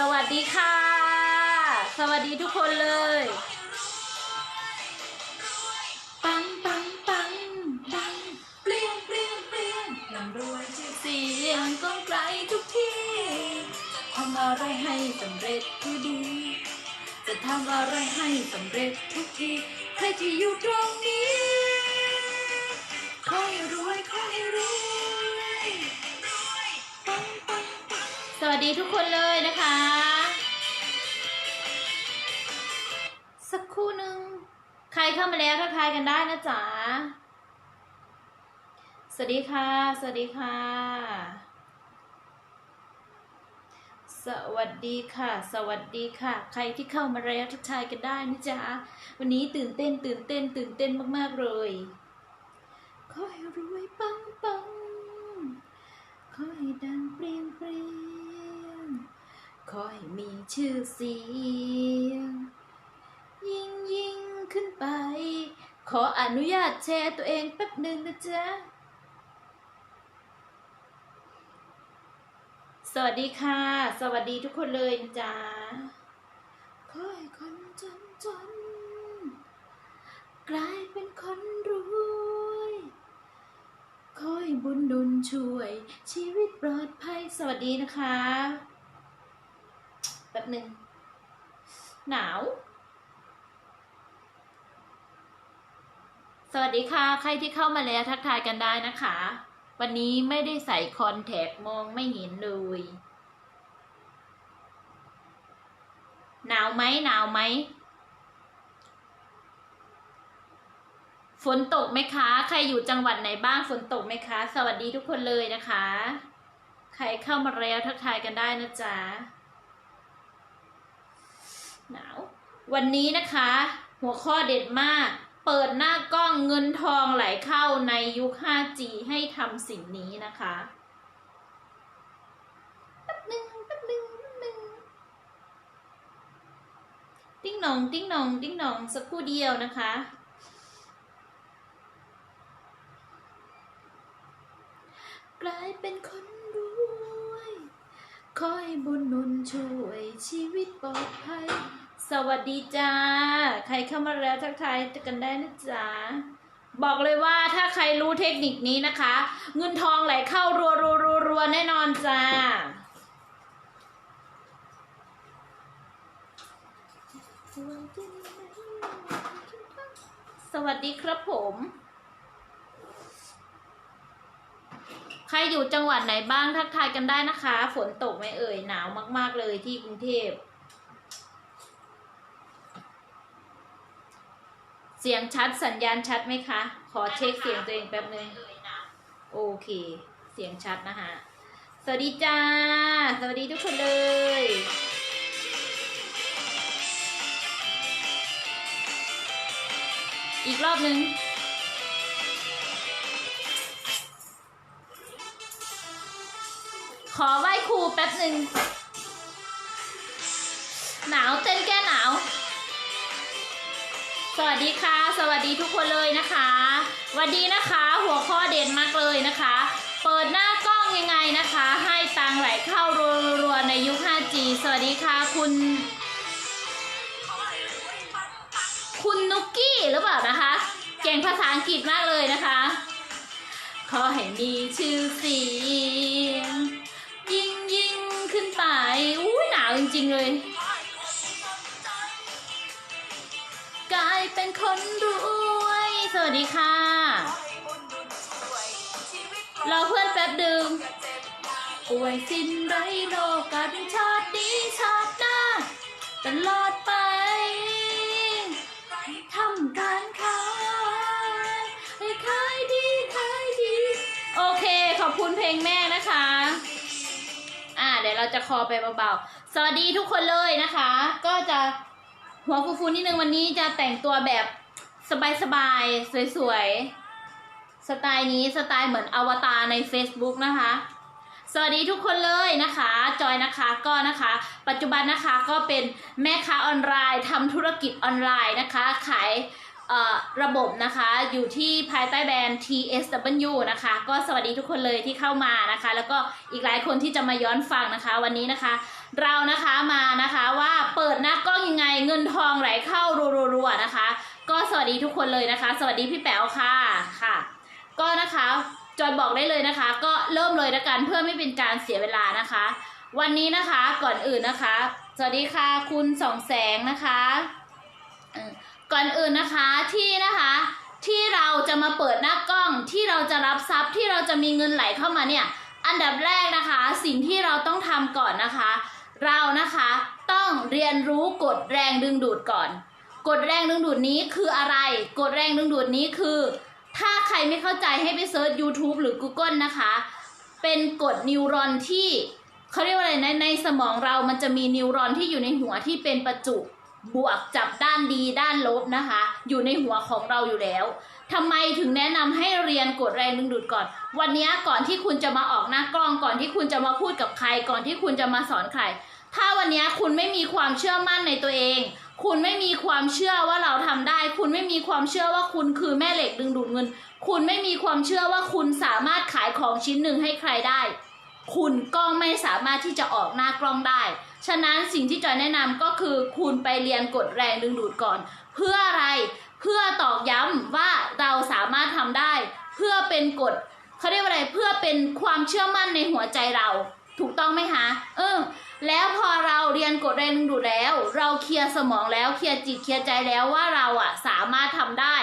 สวัสดีค่ะ สวัสดีทุกคนเลย ปังปังปังปังเปลี่ยนเปลี่ยนเปลี่ยนลำรวยชื่อเสียงก้องไกลทุกที่ทำอะไรให้สำเร็จก็ดี จะทำอะไรให้สำเร็จทุกทีใครที่อยู่ตรงนี้ขอให้รวยขอให้รวย วัสดีทุกคนเลยนะคะ สักครู่หนึ่งใครเข้ามาแล้วทักทายกันได้นะจ๊ะสวัสดีค่ะ สวัสดีค่ะ สวัสดีค่ะ สวัสดีค่ะ ใครที่เข้ามาแล้วทักทายกันได้นะจ๊ะ วันนี้ตื่นเต้น ตื่นเต้น ตื่นเต้นมาก ๆ เลยขอให้รวยปังปังขอให้ดังเปรี้ยงเปรี้ยง ขอให้มีชื่อเสียง ยิ่งยิ่งขึ้นไป ขออนุญาตแชร์ตัวเองแป๊บหนึ่งนะจ๊ะ สวัสดีค่ะ สวัสดีทุกคนเลยนะจ๊ะขอให้คนจนจน กลายเป็นคนรวยขอให้บุญหนุนช่วย ชีวิตปลอดภัยสวัสดีนะคะ ป๊บหนึ่งหนาว สวัสดีค่ะ ใครที่เข้ามาแล้วทักทายกันได้นะคะ วันนี้ไม่ได้ใส่คอนแทคมองไม่เห็นเลย หนาวไหมหนาวไหมฝนตกไหมคะ ใครอยู่จังหวัดไหนบ้างฝนตกไหมคะ สวัสดีทุกคนเลยนะคะ ใครเข้ามาแล้วทักทายกันได้นะจ๊ะ หนาว วันนี้นะคะ หัวข้อเด็ดมาก เปิดหน้ากล้องเงินทองไหลเข้าในยุค 5G ให้ทำสิ่งนี้นะคะแป๊บนึงแป๊บนึงแป๊บนึงติ้งหนองติ้งหนองติ้งหนองสักครู่เดียวนะคะกลายเป็นคนรว ขอให้บุญนุนช่วยชีวิตปลอดภัย สวัสดีจ้า ใครเข้ามาแล้วทักทายกันได้นะจ๊ะ บอกเลยว่าถ้าใครรู้เทคนิคนี้นะคะ เงินทองไหลเข้ารัวรัวรัวรัวแน่นอนจ้า สวัสดีครับผม ใค รอยู่จังหวัดไหนบ้างทักทายกันได้นะคะ ฝนตกไหมเอ่ยหนาวมาก ๆเลยที่กรุงเทพ เสียงชัดสัญญาณชัดไหมคะ ขอเช็คเสียงตัวเองแป๊บนึงโอเค เสียงชัดนะคะสวัสดีจ้า สวัสดีทุกคนเลยอีกรอบนึง ขอไหว้ครูแป๊บหนึ่ง หนาวเต้นแก้หนาว สวัสดีค่ะ สวัสดีทุกคนเลยนะคะวัสดีนะคะ หัวข้อเด่นมากเลยนะคะ เปิดหน้ากล้องยังไงนะคะ ให้ตังไหลเข้ารัวๆในยุค 5G สวัสดีค่ะคุณคุณนุกกี้หรือเปล่านะคะ เก่งภาษาอังกฤษมากเลยนะคะ ขอให้มีชื่อเสียง อุ้ยหนาวจริง ๆ เลย กลายเป็นคนรวย สวัสดีค่ะรอเพื่อนแป๊บดึงป่วยสิ้นไรโรคกันชาตินี้ชาติหน้าตลอดไปทำการค้าให้ขายดีขายดี โอเค ขอบคุณเพลงแม่ เราจะคอไปเบาๆ สวัสดีทุกคนเลยนะคะ ก็จะหัวฟูๆนิดนึงวันนี้จะแต่งตัวแบบสบายๆ สวยๆ สไตล์นี้สไตล์เหมือนอวตารใน Facebook นะคะ สวัสดีทุกคนเลยนะคะ จอยนะคะก็นะคะ ปัจจุบันนะคะก็เป็นแม่ค้าออนไลน์ทำธุรกิจออนไลน์นะคะ ขาย ระบบนะคะอยู่ที่ภายใต้แบรนด์ TSW นะคะ ก็สวัสดีทุกคนเลยที่เข้ามานะคะ แล้วก็อีกหลายคนที่จะมาย้อนฟังนะคะ วันนี้นะคะ เรานะคะมานะคะว่าเปิดหน้ากล้องยังไงเงินทองไหลเข้ารัวๆนะคะ ก็สวัสดีทุกคนเลยนะคะ สวัสดีพี่แป๋วค่ะค่ะ ก็นะคะจอยบอกได้เลยนะคะ ก็เริ่มเลยละกันเพื่อไม่เป็นการเสียเวลานะคะ วันนี้นะคะก่อนอื่นนะคะ สวัสดีค่ะคุณสองแสงนะคะ ก่อนอื่นนะคะที่นะคะที่เราจะมาเปิดหน้ากล้องที่เราจะรับทรัพย์ที่เราจะมีเงินไหลเข้ามาเนี่ยอันดับแรกนะคะสิ่งที่เราต้องทำก่อนนะคะ เรานะคะต้องเรียนรู้กฎแรงดึงดูดก่อน กฎแรงดึงดูดนี้คืออะไร กฎแรงดึงดูดนี้คือ ถ้าใครไม่เข้าใจให้ไปเซิร์ช YouTube หรือ Google นะคะ เป็นกฎนิวรอนที่เขาเรียกว่าอะไรในในสมองเรามันจะมีนิวรอนที่อยู่ในหัวที่เป็นประจุ บวกจับด้านดีด้านลบนะคะ อยู่ในหัวของเราอยู่แล้วทำไมถึงแนะนำให้เรียนกฎแรงดึงดูดก่อน วันนี้ก่อนที่คุณจะมาออกหน้ากล้องก่อนที่คุณจะมาพูดกับใคร ก่อนที่คุณจะมาสอนใคร ถ้าวันนี้คุณไม่มีความเชื่อมั่นในตัวเอง คุณไม่มีความเชื่อว่าเราทำได้ คุณไม่มีความเชื่อว่าคุณคือแม่เหล็กดึงดูดเงิน คุณไม่มีความเชื่อว่าคุณสามารถขายของชิ้นหนึ่งให้ใครได้ คุณก็ไม่สามารถที่จะออกหน้ากล้องได้ ฉะนั้นสิ่งที่จอยแนะนำก็คือคุณไปเรียนกฎแรงดึงดูดก่อน เพื่ออะไร เพื่อตอกย้ำว่าเราสามารถทำได้ เพื่อเป็นกฎเขาเรียกว่าอะไร เพื่อเป็นความเชื่อมั่นในหัวใจเรา ถูกต้องไหมคะ เออ แล้วพอเราเรียนกฎแรงดึงดูดแล้ว เราเคลียร์สมองแล้ว เคลียร์จิต เคลียร์ใจแล้วว่าเราอะสามารถทำได้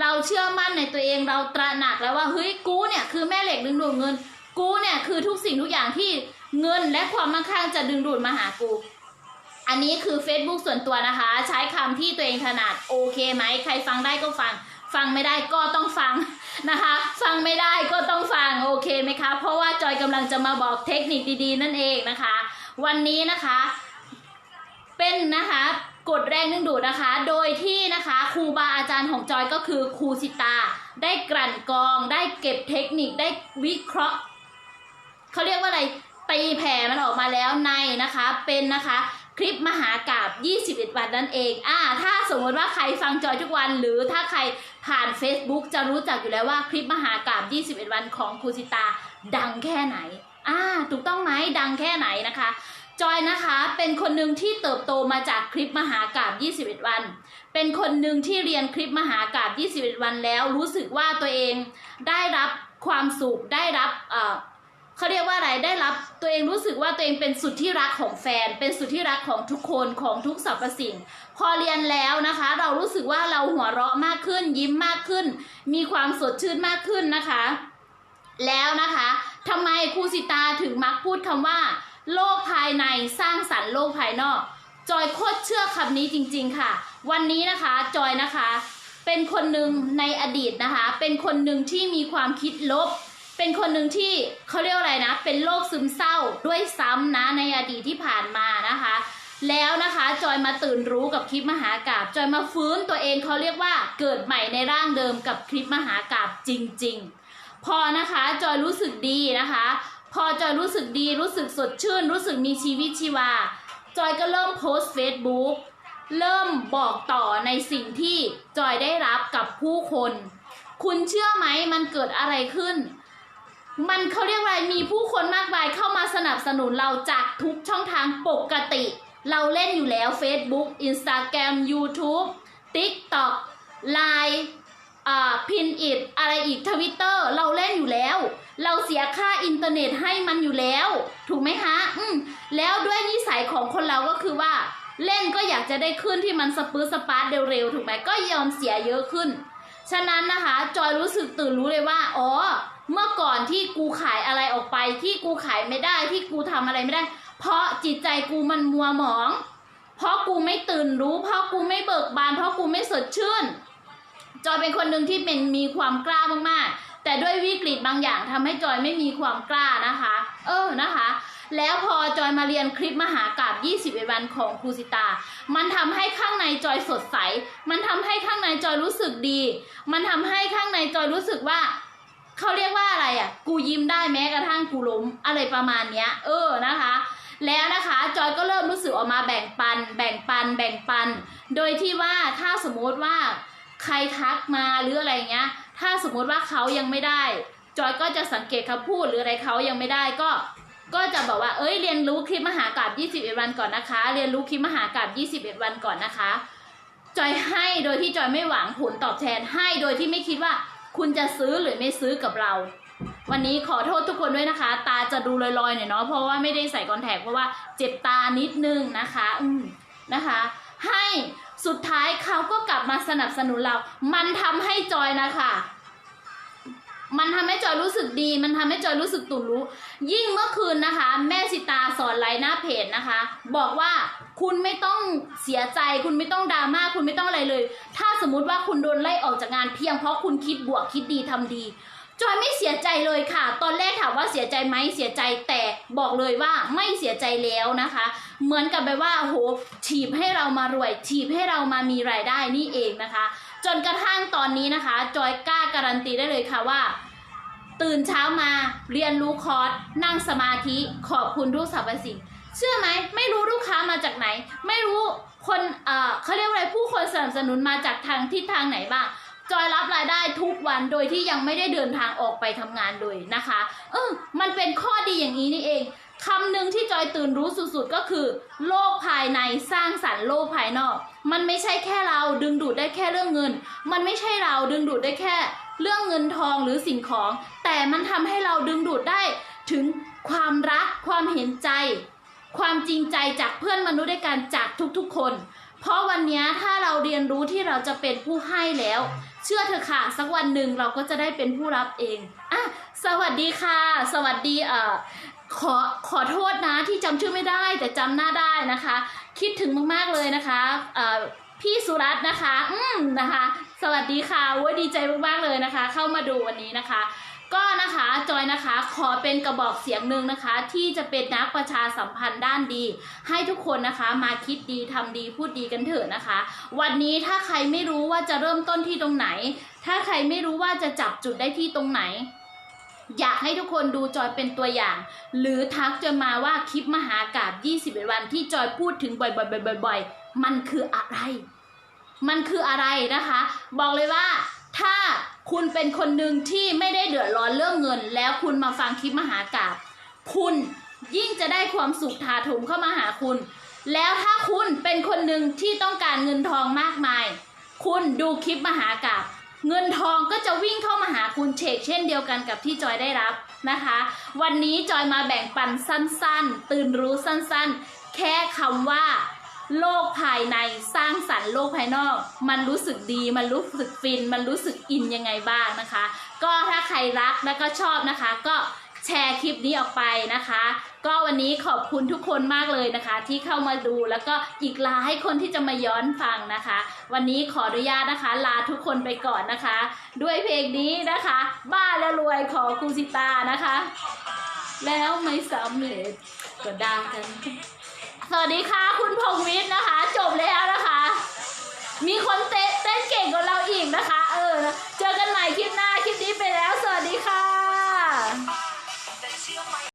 เราเชื่อมั่นในตัวเอง เราตระหนักแล้วว่า เฮ้ย กูเนี่ยคือแม่เหล็กดึงดูดเงิน กูเนี่ยคือทุกสิ่งทุกอย่างที่เงินและความมั่งคั่งจะดึงดูดมาหากู อันนี้คือ Facebook ส่วนตัวนะคะ ใช้คำที่ตัวเองถนัดโอเคไหมใครฟังได้ก็ฟัง ฟังไม่ได้ก็ต้องฟังนะคะ ฟังไม่ได้ก็ต้องฟังโอเคไหมคะ เพราะว่าจอยกำลังจะมาบอกเทคนิคดีๆ นั่นเองนะคะ วันนี้นะคะ เป็นนะคะกฎแรงดึงดูดนะคะ โดยที่นะคะครูบาอาจารย์ของจอยก็คือครูสิตา ได้กลั่นกรอง ได้เก็บเทคนิค ได้วิเคราะห์ เขาเรียกว่าอะไรตีแผ่มันออกมาแล้วในนะคะเป็นนะคะคลิปมหากาบ21 วันนั่นเอง อ่า ถ้าสมมติว่าใครฟังจอยทุกวัน หรือถ้าใครผ่าน Facebook จะรู้จักอยู่แล้วว่าคลิปมหากาบ21 วันของครูสิตาดังแค่ไหน อ่า ถูกต้องไหมดังแค่ไหนนะคะ จอยนะคะเป็นคนหนึ่งที่เติบโตมาจากคลิปมหากาบ21 วัน เป็นคนหนึ่งที่เรียนคลิปมหากาบ21 วันแล้วรู้สึกว่าตัวเองได้รับความสุขได้รับเอ่อ เขาเรียกว่าอะไรได้รับตัวเองรู้สึกว่าตัวเองเป็นสุดที่รักของแฟน เป็นสุดที่รักของทุกคนของทุกสรรพสิ่ง พอเรียนแล้วนะคะ เรารู้สึกว่าเราหัวเราะมากขึ้น ยิ้มมากขึ้น มีความสดชื่นมากขึ้นนะคะ แล้วนะคะทำไมครูสิตาถึงมักพูดคำว่า โลกภายในสร้างสรรค์โลกภายนอก จอยโคตรเชื่อคำนี้จริง ๆ ค่ะ วันนี้นะคะจอยนะคะ เป็นคนหนึ่งในอดีตนะคะ เป็นคนหนึ่งที่มีความคิดลบ เป็นคนหนึ่งที่เขาเรียกอะไรนะ เป็นโรคซึมเศร้าด้วยซ้ำนะในอดีตที่ผ่านมานะคะ แล้วนะคะจอยมาตื่นรู้กับคลิปมหากาบจอยมาฟื้นตัวเองเขาเรียกว่าเกิดใหม่ในร่างเดิมกับคลิปมหากาบจริง ๆ พอนะคะจอยรู้สึกดีนะคะ พอจอยรู้สึกดีรู้สึกสดชื่น รู้สึกมีชีวิตชีวา จอยก็เริ่มโพสต์ Facebook เริ่มบอกต่อในสิ่งที่จอยได้รับกับผู้คน คุณเชื่อไหมมันเกิดอะไรขึ้น มันเขาเรียกว่ามีผู้คนมากมายเข้ามาสนับสนุนเราจากทุกช่องทางปกติ เราเล่นอยู่แล้ว Facebook Instagram YouTube TikTok Line อ่าพินอิดอะไรอีกทวิตเตอร์เราเล่นอยู่แล้ว เราเสียค่าอินเทอร์เน็ตให้มันอยู่แล้ว ถูกไหมคะ อืมแล้วด้วยนิสัยของคนเราก็คือว่า เล่นก็อยากจะได้ขึ้นที่มันสปื้อสปาร์ตเร็วๆถูกไหมก็ยอมเสียเยอะขึ้น ฉะนั้นนะคะ จอยรู้สึกตื่นรู้เลยว่า อ๋อ เมื่อก่อนที่กูขายอะไรออกไป ที่กูขายไม่ได้ที่กูทำอะไรไม่ได้ เพราะจิตใจกูมันมัวหมอง เพราะกูไม่ตื่นรู้ เพราะกูไม่เบิกบาน เพราะกูไม่สดชื่น จอยเป็นคนหนึ่งที่เป็นมีความกล้ามากๆ แต่ด้วยวิกฤตบางอย่างทำให้จอยไม่มีความกล้านะคะ เออนะคะ แล้วพอจอยมาเรียนคลิปมหากาบ20วันของครูสิตา มันทำให้ข้างในจอยสดใส มันทำให้ข้างในจอยรู้สึกดี มันทำให้ข้างในจอยรู้สึกว่า เขาเรียกว่าอะไรอะ กูยิ้มได้แม้กระทั่งกูล้มอะไรประมาณเนี้ย เออนะคะ แล้วนะคะจอยก็เริ่มรู้สึกออกมาแบ่งปัน แบ่งปัน แบ่งปัน โดยที่ว่าถ้าสมมติว่าใครทักมาหรืออะไรเงี้ย ถ้าสมมติว่าเขายังไม่ได้ จอยก็จะสังเกตคำพูดหรืออะไรเขายังไม่ได้ก็ก็จะบอกว่า เอ้ย เรียนรู้คลิปมหากราบ21 วันก่อนนะคะ เรียนรู้คลิปมหากราบ21 วันก่อนนะคะ จอยให้โดยที่จอยไม่หวังผลตอบแทนให้โดยที่ไม่คิดว่า คุณจะซื้อหรือไม่ซื้อกับเรา วันนี้ขอโทษทุกคนด้วยนะคะ ตาจะดูลอยๆหน่อยเนาะเพราะว่าไม่ได้ใส่คอนแทคเพราะว่าเจ็บตานิดนึงนะคะ อืมนะคะ ให้สุดท้ายเขาก็กลับมาสนับสนุนเรา มันทำให้จอยนะคะ มันทำให้จอยรู้สึกดี มันทำให้จอยรู้สึกตุนรู้ ยิ่งเมื่อคืนนะคะ แม่สิตาสอนไลน์หน้าเพจนะคะ บอกว่าคุณไม่ต้องเสียใจ คุณไม่ต้องดราม่าคุณไม่ต้องอะไรเลย ถ้าสมมุติว่าคุณโดนไล่ออกจากงานเพียงเพราะคุณคิดบวกคิดดีทำดีจอยไม่เสียใจเลยค่ะ ตอนแรกถามว่าเสียใจไหมเสียใจแต่บอกเลยว่าไม่เสียใจแล้วนะคะ เหมือนกับแบบว่าโหถีบให้เรามารวยถีบให้เรามามีรายได้นี่เองนะคะ จนกระทั่งตอนนี้นะคะ จอยกล้าการันตีได้เลยค่ะว่า ตื่นเช้ามาเรียนรู้คอร์สนั่งสมาธิขอบคุณทุกสรรพสิ่งเชื่อไหมไม่รู้ลูกค้ามาจากไหน ไม่รู้คนเอ่อเขาเรียกว่าอะไรผู้คนสนับสนุนมาจากทางทิศทางไหนบ้างจอยรับรายได้ทุกวันโดยที่ยังไม่ได้เดินทางออกไปทำงานเลยนะคะ เออมันเป็นข้อดีอย่างนี้นี่เองคำหนึ่งที่จอยตื่นรู้สุดๆก็คือ โลกภายในสร้างสรรค์โลกภายนอก มันไม่ใช่แค่เราดึงดูดได้แค่เรื่องเงิน มันไม่ใช่เราดึงดูดได้แค่ เรื่องเงินทองหรือสิ่งของ แต่มันทำให้เราดึงดูดได้ถึงความรักความเห็นใจ ความจริงใจจากเพื่อนมนุษย์ด้วยกันจากทุกๆคน เพราะวันนี้ถ้าเราเรียนรู้ที่เราจะเป็นผู้ให้แล้ว เชื่อเถอะค่ะ สักวันหนึ่งเราก็จะได้เป็นผู้รับเองอะสวัสดีค่ะ สวัสดีเอ่อขอขอโทษนะที่จำชื่อไม่ได้แต่จำหน้าได้นะคะ คิดถึงมากๆเลยนะคะพี่สุรัตน์นะคะ อืมนะคะ สวัสดีค่ะว้ยดีใจมากๆเลยนะคะ เข้ามาดูวันนี้นะคะ ก็นะคะจอยนะคะขอเป็นกระบอกเสียงหนึ่งนะคะ ที่จะเป็นนักประชาสัมพันธ์ด้านดี ให้ทุกคนนะคะมาคิดดีทำดีพูดดีกันเถอะนะคะ วันนี้ถ้าใครไม่รู้ว่าจะเริ่มต้นที่ตรงไหน ถ้าใครไม่รู้ว่าจะจับจุดได้ที่ตรงไหน อยากให้ทุกคนดูจอยเป็นตัวอย่าง หรือทักจอยมาว่าคลิปมหากาบ21 วันที่จอยพูดถึงบ่อยๆๆๆๆมันคืออะไร มันคืออะไรนะคะ บอกเลยว่าถ้าคุณเป็นคนหนึ่งที่ไม่ได้เดือดร้อนเรื่องเงิน แล้วคุณมาฟังคลิปมหากาบคุณยิ่งจะได้ความสุขถาถมเข้ามาหาคุณ แล้วถ้าคุณเป็นคนหนึ่งที่ต้องการเงินทองมากมาย คุณดูคลิปมหากาบ เงินทองก็จะวิ่งเข้ามาหาคุณเชกเช่นเดียวกันกับที่จอยได้รับนะคะ วันนี้จอยมาแบ่งปันสั้นๆ ตื่นรู้สั้นๆ แค่คำว่า โลกภายในสร้างสรรค์โลกภายนอก มันรู้สึกดีมันรู้สึกฟิน มันรู้สึกอินยังไงบ้างนะคะ ก็ถ้าใครรักแล้วก็ชอบนะคะ ก็ แชร์คลิปนี้ออกไปนะคะ ก็วันนี้ขอบคุณทุกคนมากเลยนะคะ ที่เข้ามาดูแล้วก็อีกหลายคนที่จะมาย้อนฟังนะคะ วันนี้ขออนุญาตนะคะ ลาทุกคนไปก่อนนะคะ ด้วยเพลงนี้นะคะ บ้าและรวยของครูสิตานะคะ แล้วไม่สำเร็จก็ได้กันสวัสดีค่ะ คุณพงวิทย์นะคะ จบแล้วนะคะ มีคนเต้นเก่งกว่าเราอีกนะคะ เออ เจอกันะ